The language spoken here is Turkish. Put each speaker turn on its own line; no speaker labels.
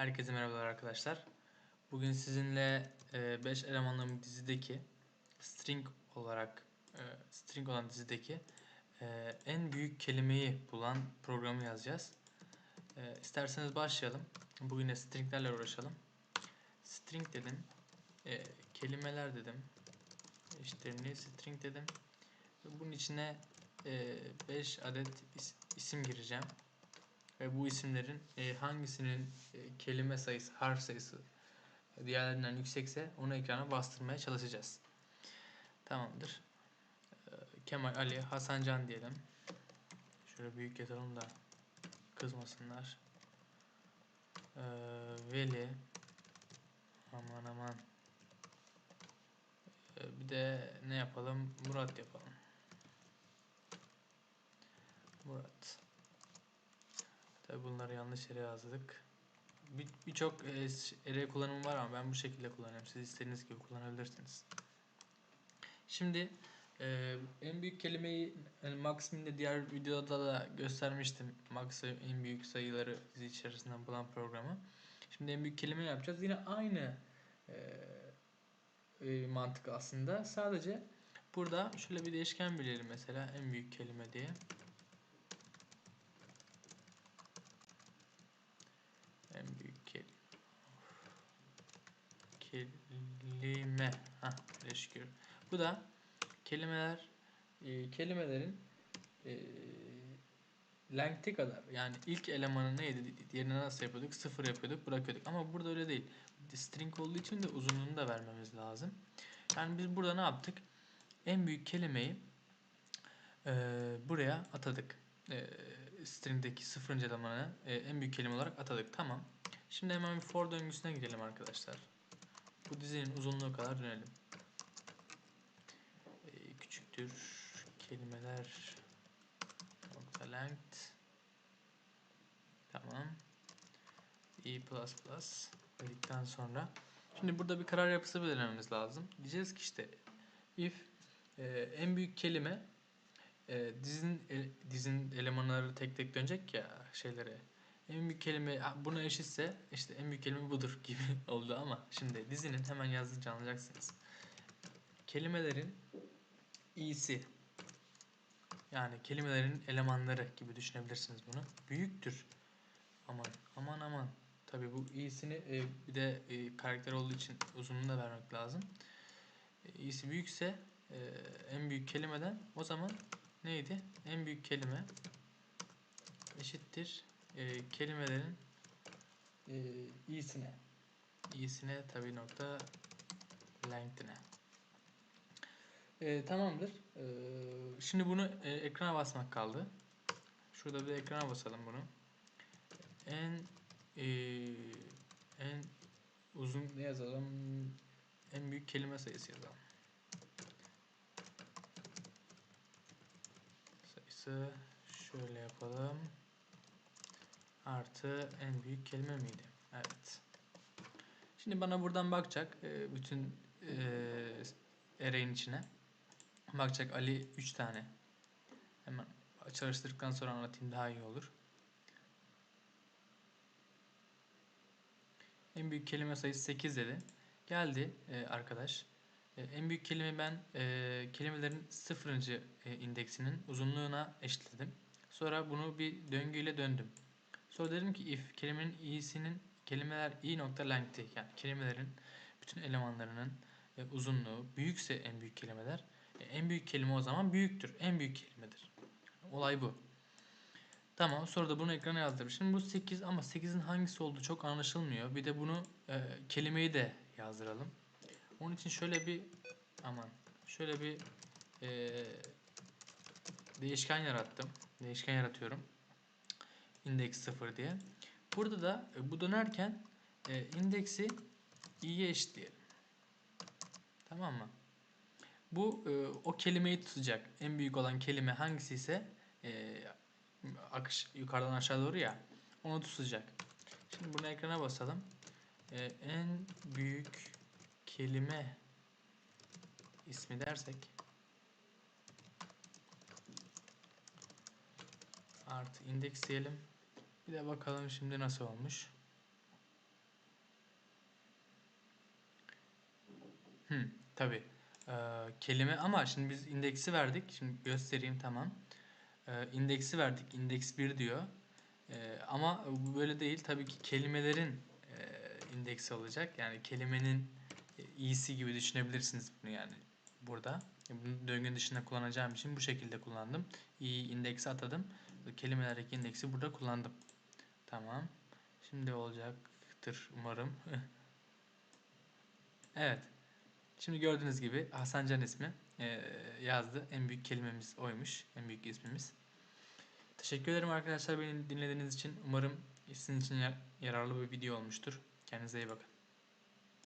Herkese merhabalar arkadaşlar. Bugün sizinle 5 elemanlı bir dizideki string olarak e, string olan dizideki e, en büyük kelimeyi bulan programı yazacağız. E, isterseniz başlayalım. Bugün de stringlerle uğraşalım. String dedim. E, kelimeler dedim. İşte string dedim. Bunun içine 5 adet is, isim gireceğim ve bu isimlerin e, hangisinin e, kelime sayısı, harf sayısı diğerlerinden yüksekse onu ekrana bastırmaya çalışacağız. Tamamdır. E, Kemal, Ali, Hasan Can diyelim. Şöyle büyük yazalım da kızmasınlar. E, Veli aman aman e, bir de ne yapalım? Murat yapalım. Murat. Tabi bunları yanlış yere yazdık. Birçok bir e, kullanımı var ama ben bu şekilde kullanıyorum. Siz istediğiniz gibi kullanabilirsiniz. Şimdi e, en büyük kelimeyi yani Maxim'de diğer videoda da göstermiştim. Max en büyük sayıları dizi içerisinden bulan programı. Şimdi en büyük kelime yapacağız. Yine aynı e, e, mantık aslında. Sadece burada şöyle bir değişken bilelim mesela en büyük kelime diye. Kelime. Hah, şükür. Bu da kelimeler e, kelimelerin e, length'i kadar. Yani ilk elemanı neydi diğerine nasıl yapıyorduk? Sıfır yapıyorduk bırakıyorduk. Ama burada öyle değil. String olduğu için de uzunluğunu da vermemiz lazım. Yani biz burada ne yaptık? En büyük kelimeyi e, buraya atadık. E, string'deki sıfırıncı elemanı e, en büyük kelime olarak atadık. Tamam. Şimdi hemen bir for döngüsüne girelim arkadaşlar. Bu dizinin uzunluğu kadar dönelim. Ee, küçüktür kelimeler. Nokta length. Tamam. Plus dedikten sonra. Şimdi burada bir karar yapısı belirlememiz lazım. Diyeceğiz ki işte if e, en büyük kelime e, dizin e, dizin elemanları tek tek dönecek ya şeylere en büyük kelime buna eşitse işte en büyük kelime budur gibi oldu ama şimdi dizinin hemen yazdığınca anlayacaksınız. Kelimelerin iyisi yani kelimelerin elemanları gibi düşünebilirsiniz bunu. Büyüktür. Aman aman aman. Tabi bu iyisini e, bir de e, karakter olduğu için uzunluğunu da vermek lazım. E, iyisi büyükse e, en büyük kelimeden o zaman neydi? En büyük kelime eşittir e, kelimelerin e, iyisine. iyisine tabi nokta length'ine. E, tamamdır. E, şimdi bunu e, ekrana basmak kaldı. Şurada bir ekrana basalım bunu. En e, en uzun ne yazalım? en büyük kelime sayısı yazalım sayısı şöyle yapalım artı en büyük kelime miydi? Evet. Şimdi bana buradan bakacak e, bütün e, array'in içine. Bakacak Ali 3 tane. Hemen çalıştırdıktan sonra anlatayım daha iyi olur. En büyük kelime sayısı 8 dedi. Geldi e, arkadaş. E, en büyük kelime ben e, kelimelerin sıfırıncı e, indeksinin uzunluğuna eşitledim. Sonra bunu bir döngüyle döndüm. Sonra dedim ki if kelimenin i'sinin kelimeler i nokta length'i yani kelimelerin bütün elemanlarının e, uzunluğu büyükse en büyük kelimeler e, en büyük kelime o zaman büyüktür. En büyük kelimedir. Olay bu. Tamam sonra da bunu ekrana yazdırdım. Şimdi bu 8 ama 8'in hangisi olduğu çok anlaşılmıyor. Bir de bunu e, kelimeyi de yazdıralım. Onun için şöyle bir aman şöyle bir e, değişken yarattım. Değişken yaratıyorum index 0 diye. Burada da e, bu dönerken e, indeksi i'ye eşitleyelim. Tamam mı? Bu e, o kelimeyi tutacak. En büyük olan kelime hangisi ise e, akış yukarıdan aşağı doğru ya onu tutacak. Şimdi bunu ekrana basalım. E, en büyük kelime ismi dersek artı indeks. Bir de bakalım şimdi nasıl olmuş. Hmm, tabi ee, kelime ama şimdi biz indeksi verdik. Şimdi göstereyim tamam. Ee, indeksi verdik. indeks 1 diyor. Ee, ama bu böyle değil. Tabii ki kelimelerin e, indeksi olacak. Yani kelimenin iyisi gibi düşünebilirsiniz bunu yani burada. Bunu döngünün dışında kullanacağım için bu şekilde kullandım. İyi indeksi atadım. Kelimelerdeki indeksi burada kullandım. Tamam. Şimdi olacaktır umarım. evet. Şimdi gördüğünüz gibi Hasan Can ismi e, yazdı. En büyük kelimemiz oymuş. En büyük ismimiz. Teşekkür ederim arkadaşlar beni dinlediğiniz için. Umarım sizin için yararlı bir video olmuştur. Kendinize iyi bakın.